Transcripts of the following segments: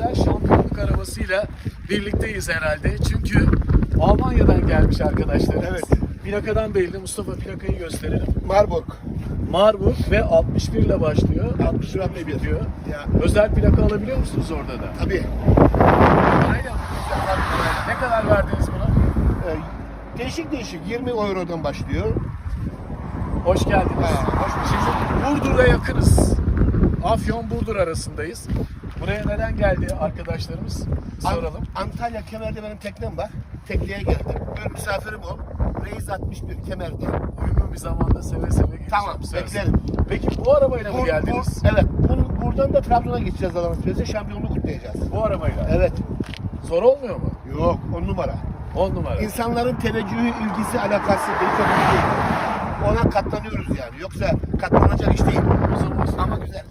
özel şampiyonluk arabasıyla birlikteyiz herhalde. Çünkü Almanya'dan gelmiş arkadaşlarımız. Evet. Plakadan belli. Mustafa plakayı gösterelim. Marburg. Marburg ve 61 ile başlıyor. 61 61 61. bitiyor. Ya. Özel plaka alabiliyor musunuz orada da? Tabii. Aynen. Ne kadar verdiniz buna? Ee, değişik değişik 20 eurodan başlıyor. Hoş geldiniz. Ha, hoş bulduk. Burdur'a yakınız. Afyon Burdur arasındayız. Buraya neden geldi arkadaşlarımız? Soralım. An- Antalya Kemer'de benim teknem var. Tekneye geldim. Böyle misafirim ol. Reis 61 Kemer'de. Uygun bir zamanda seve seve geleceğim. Tamam, söz. beklerim. Peki bu arabayla mı Bu- geldiniz? bu- evet. Bu- buradan da Trabzon'a gideceğiz Allah'ın süresi. Şampiyonluğu kutlayacağız. Bu arabayla. Evet. Zor olmuyor mu? Yok. On numara. 10 numara. İnsanların teveccühü, ilgisi, alakası değil. çok iyi. Ona katlanıyoruz yani. Yoksa katlanacak iş değil. O zaman Ama güzel.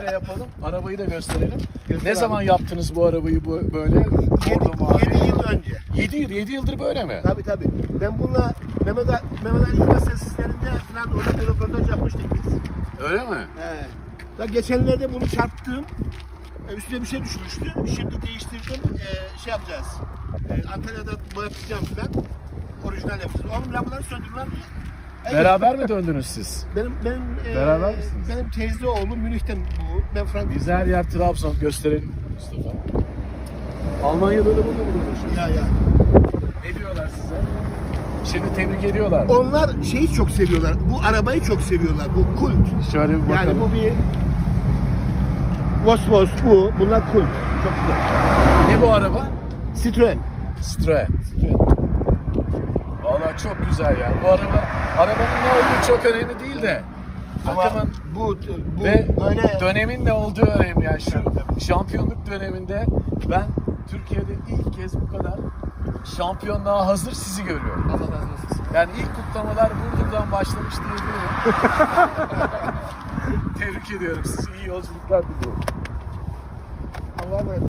Şöyle yapalım. Arabayı da gösterelim. Göster ne abi. zaman yaptınız bu arabayı bu böyle? Bordo mavi. 7 yıl önce. 7 yıl, 7 yıldır böyle mi? Tabii tabii. Ben bununla Mehmet, Mehmet Ali Yılmaz seslerinde falan orada bir röportaj yapmıştık biz. Öyle mi? He. Ya geçenlerde bunu çarptım. E, Üstüne bir şey düşmüştü. Şimdi değiştirdim. E, şey yapacağız. E, Antalya'da boyatacağım falan. Orijinal yapacağız. Oğlum lambaları söndürülen mi? Evet. Beraber mi döndünüz siz? Benim benim Beraber misiniz? Benim teyze oğlum Münih'ten bu. Ben Frankfurt. Biz her yer Trabzon gösterelim Mustafa. Almanya'da da burada bulunmuş. Ya ya. Ne diyorlar size? Şimdi tebrik ediyorlar. Onlar şeyi çok seviyorlar. Bu arabayı çok seviyorlar. Bu kult. Şöyle bir bakalım. Yani bu bir Vosvos bu. Bunlar kult. Çok güzel. Ne bu araba? Citroen. Citroen. Çok güzel ya. Bu araba, arabanın ne olduğu çok önemli değil de. Ama Takımın bu, bu ve böyle dönemin ne olduğu önemli yani şu şampiyonluk döneminde ben Türkiye'de ilk kez bu kadar şampiyonluğa hazır sizi görüyorum. Allah razı olsun. Yani ilk kutlamalar Burdur'dan başlamış diyebilirim. Tebrik ediyorum sizi. iyi yolculuklar diliyorum. Allah'a emanet.